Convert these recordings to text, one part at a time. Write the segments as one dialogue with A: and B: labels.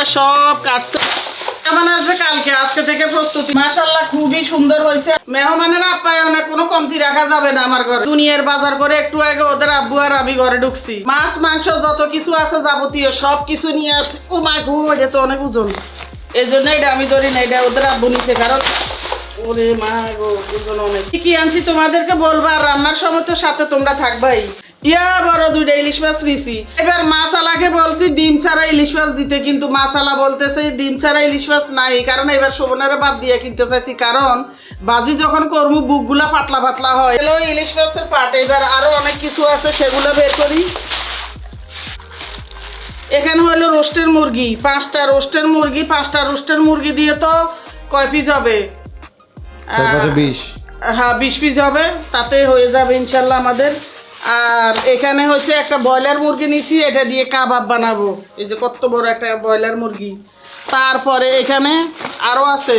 A: এগুলা সব কাটছে। কেমন আসবে কালকে আজকে থেকে প্রস্তুতি। মাশাল্লাহ খুবই সুন্দর হয়েছে। মেহমানের আপ্যায়নে কোনো কমতি রাখা যাবে না আমার ঘরে। দুনিয়ার বাজার করে একটু আগে ওদের আব্বু আর আমি ঘরে ঢুকছি। মাছ মাংস যত কিছু আছে যাবতীয় সব কিছু নিয়ে আসছি। ও মা গো এটা তো অনেক ওজন। এই জন্য এটা আমি ধরি না এটা ওদের আব্বু নিতে কারণ ওরে মা গো ওজন অনেক। কি আনছি তোমাদেরকে বলব আর রান্নার সময় তো সাথে তোমরা থাকবাই। ইয়া বড় দুইটা ইলিশ মাছ নিছি। এবার মাসালাকে বলছি ডিম ছাড়া ইলিশ মাছ দিতে কিন্তু মাসালা বলতেছে ডিম ছাড়া ইলিশ মাছ নাই। কারণ এবার শোভনের বাদ দিয়ে কিনতে চাইছি। কারণ বাজি যখন করব বুকগুলা পাতলা পাতলা হয়। এলো ইলিশ মাছের পাট। এবার আরও অনেক কিছু আছে সেগুলো বের করি। এখানে হলো রোস্টের মুরগি। পাঁচটা রোস্টের মুরগি পাঁচটা রোস্টের মুরগি দিয়ে তো কয় পিস হবে? হ্যাঁ বিশ পিস হবে। তাতে হয়ে যাবে ইনশাল্লাহ আমাদের আর এখানে হচ্ছে একটা ব্রয়লার মুরগি নিছি, এটা দিয়ে কাবাব বানাবো। এই যে কত বড় একটা ব্রয়লার মুরগি। তারপরে এখানে আরও আছে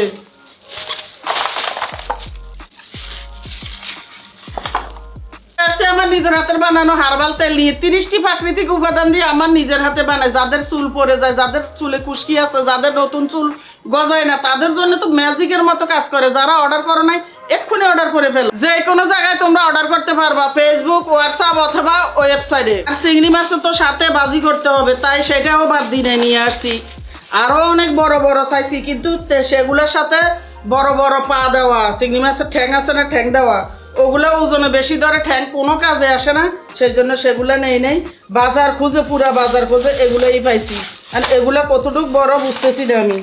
A: আমার নিজের হাতের বানানো হারবাল তেল নিয়ে তিরিশটি প্রাকৃতিক উপাদান দিয়ে আমার নিজের হাতে বানায়। যাদের চুল পড়ে যায়, যাদের চুলে কুশকি আছে, যাদের নতুন চুল গজায় না, তাদের জন্য তো ম্যাজিকের মতো কাজ করে। যারা অর্ডার করো নাই, এক্ষুনি অর্ডার করে ফেল। যে কোনো জায়গায় তোমরা অর্ডার করতে পারবা ফেসবুক হোয়াটসঅ্যাপ অথবা ওয়েবসাইটে। আর চিংড়ি মাছের তো সাথে বাজি করতে হবে, তাই সেটাও বাদ দিনে নিয়ে আসছি। আরও অনেক বড় বড় চাইছি, কিন্তু সেগুলোর সাথে বড় বড় পা দেওয়া, চিংড়ি মাছের ঠ্যাং আছে না ঠ্যাং দেওয়া ওগুলো ওজনে বেশি ধরে ঠ্যাং কোনো কাজে আসে না সেই জন্য সেগুলো নেই নেই। বাজার খুঁজে পুরা বাজার খুঁজে এগুলোই পাইছি। আর এগুলো কতটুকু বড় বুঝতেছি না আমি।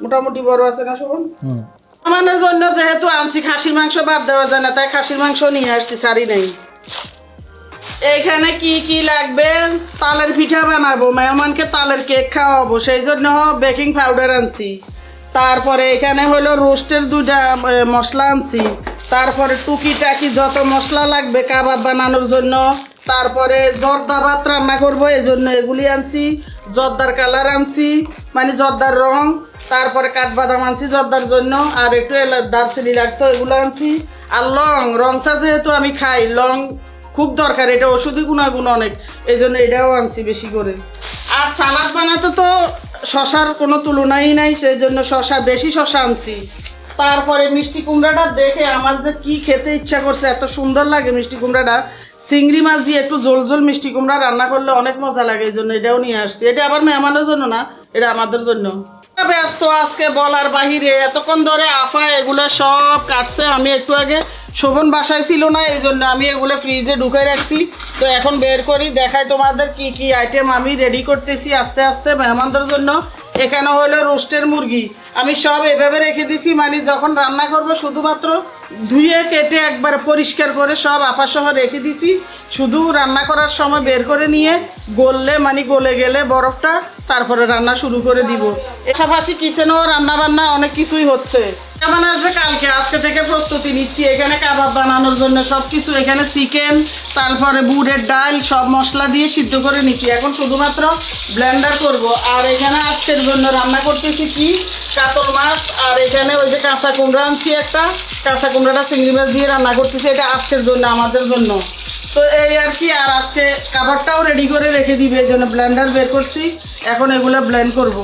A: মোটামুটি বড় আছে না শোভন?
B: হুম।
A: আমাদের জন্য যেহেতু আনছি খাসির মাংস বাদ দেওয়া যায় না তাই খাসির মাংস নিয়ে আসছি সারি নেই। এইখানে কি কি লাগবে? তালের পিঠা বানাবো মেহমানকে তালের কেক খাওয়াবো সেই জন্য বেকিং পাউডার আনছি। তারপরে এখানে হলো রোস্টের দুটা মশলা আনছি। তারপরে টুকি টাকি যত মশলা লাগবে কাবাব বানানোর জন্য, তারপরে জর্দা ভাত রান্না করব, এই জন্য এগুলি আনছি, জর্দার কালার আনছি মানে জর্দার রং, তারপরে কাঠবাদাম আনছি জর্দার জন্য, আর একটু দারচিনি লাগতো, এগুলো আনছি। আর লং রংচা যেহেতু আমি খাই, লং খুব দরকার, এটা ওষুধি গুণাগুণ অনেক, এই জন্য এটাও আনছি বেশি করে। আর সালাদ বানাতে তো শশার কোনো তুলনাই নাই, সেই জন্য শশা দেশি শশা আনছি। তারপরে মিষ্টি কুমড়াটা দেখে আমার যে কি খেতে ইচ্ছা করছে, এত সুন্দর লাগে মিষ্টি কুমড়াটা। চিংড়ি মাছ দিয়ে একটু জোল জোল মিষ্টি কুমড়া রান্না করলে অনেক মজা লাগে, এই জন্য এটাও নিয়ে আসছি। এটা আবার মেহমানের জন্য না, এটা আমাদের জন্য। ব্যস্ত আজকে বলার বাহিরে, এতক্ষণ ধরে আফা এগুলো সব কাটছে, আমি একটু আগে শোভন বাসায় ছিল না, এই জন্য আমি এগুলো ফ্রিজে ঢুকে রাখছি। তো এখন বের করি, দেখাই তোমাদের কি কি আইটেম আমি রেডি করতেছি আস্তে আস্তে মেহমানদের জন্য। এখানে হলো রোস্টের মুরগি। আমি সব এভাবে রেখে দিছি মানে যখন রান্না করব শুধুমাত্র ধুয়ে কেটে একবার পরিষ্কার করে সব আপাসহ রেখে দিছি। শুধু রান্না করার সময় বের করে নিয়ে গললে মানে গলে গেলে বরফটা, তারপরে রান্না শুরু করে দিব। পাশাপাশি কিচেনেও রান্না বান্না অনেক কিছুই হচ্ছে। কেমন আসবে কালকে? আজকে থেকে প্রস্তুতি নিচ্ছি। এখানে কাবাব বানানোর জন্য সব কিছু এখানে চিকেন, তারপরে বুটের ডাল, সব মশলা দিয়ে সিদ্ধ করে নিচ্ছি। এখন শুধুমাত্র ব্লেন্ডার করব। আর এখানে আজকের জন্য রান্না করতেছি কি? কাতল মাছ। আর এখানে ওই যে কাঁচা কুমড়া আনছি একটা। কাঁচা কুমড়াটা চিংড়ি মাছ দিয়ে রান্না করতেছি। এটা আজকের জন্য, আমাদের জন্য। তো এই আর কি, আর আজকে খাবারটাও রেডি করে রেখে দিবে। এই জন্য ব্লেন্ডার বের করছি। এখন এগুলো ব্লেন্ড করব।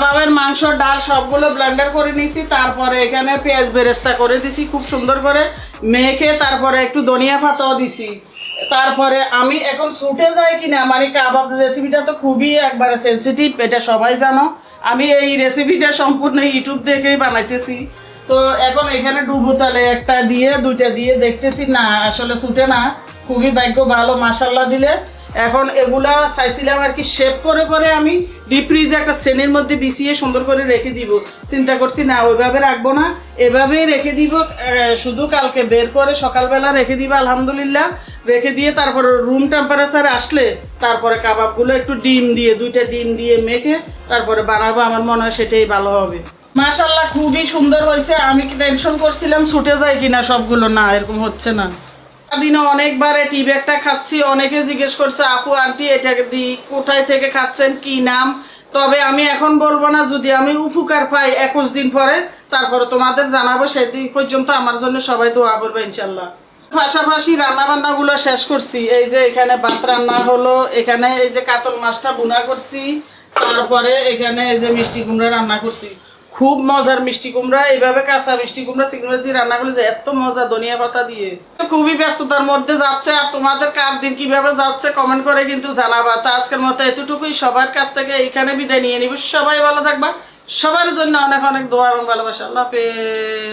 A: কাবাবের মাংস, ডাল সবগুলো ব্লেন্ডার করে নিয়েছি। তারপরে এখানে পেঁয়াজ বেরেস্তা করে দিছি খুব সুন্দর করে। মেখে তারপরে একটু ধনিয়া পাতাও দিছি। তারপরে আমি এখন ছুটে যাই কিনা মানে কাবাব রেসিপিটা তো খুবই একবারে সেন্সিটিভ এটা সবাই জানো। আমি এই রেসিপিটা সম্পূর্ণ ইউটিউব দেখেই বানাইতেছি। তো এখন এখানে ডুবো তালে একটা দিয়ে, দুইটা দিয়ে দেখতেছি, না, আসলে ছুটে না। খুবই ভাগ্য ভালো মাসাল্লা দিলে। এখন এগুলা চাইছিলাম আর কি শেপ করে করে আমি ডিপ ফ্রিজে একটা শ্রেণির মধ্যে বিছিয়ে সুন্দর করে রেখে দিব। চিন্তা করছি, না, ওইভাবে রাখব না। এভাবেই রেখে দিব শুধু কালকে বের করে সকালবেলা রেখে দিব, আলহামদুলিল্লাহ। রেখে দিয়ে তারপরে রুম টেম্পারেচার আসলে তারপরে কাবাবগুলো একটু ডিম দিয়ে, দুইটা ডিম দিয়ে মেখে তারপরে বানাবো। আমার মনে হয় সেটাই ভালো হবে। মাশাল্লাহ খুবই সুন্দর হয়েছে। আমি কি টেনশন করছিলাম, ছুটে যায় কিনা সবগুলো? না, এরকম হচ্ছে না। দিনে অনেকবার এই টি ব্যাগটা খাচ্ছি, অনেকে জিজ্ঞেস করছে, আপু, আন্টি, এটা দি, কোথায় থেকে খাচ্ছেন? কি নাম? তবে আমি এখন বলব না, যদি আমি উপকার পাই একুশ দিন পরে, তারপরে তোমাদের জানাব সেদিন পর্যন্ত আমার জন্য সবাই দোয়া করবে, ইনশাল্লাহ। পাশাপাশি রান্না বান্না শেষ করছি। এই যে এখানে ভাত রান্না হলো, এখানে এই যে কাতল মাছটা বোনা করছি, তারপরে এখানে এই যে মিষ্টি কুমড়া রান্না করছি। খুব মজার মিষ্টি কুমড়া, এইভাবে কাঁচা মিষ্টি কুমড়া, চিংড়া দিয়ে রান্না করলে যে এত মজা, ধনিয়া পাতা দিয়ে। খুবই ব্যস্ততার মধ্যে যাচ্ছে, আর তোমাদের কার দিন কীভাবে যাচ্ছে কমেন্ট করে কিন্তু জানাবা। তো আজকের মতো এতটুকুই, সবার কাছ থেকে এইখানে বিদায় নিয়ে নিব। সবাই ভালো থাকবা, সবার জন্য অনেক অনেক দোয়া এবং ভালোবাসা। আল্লাহ হাফেজ।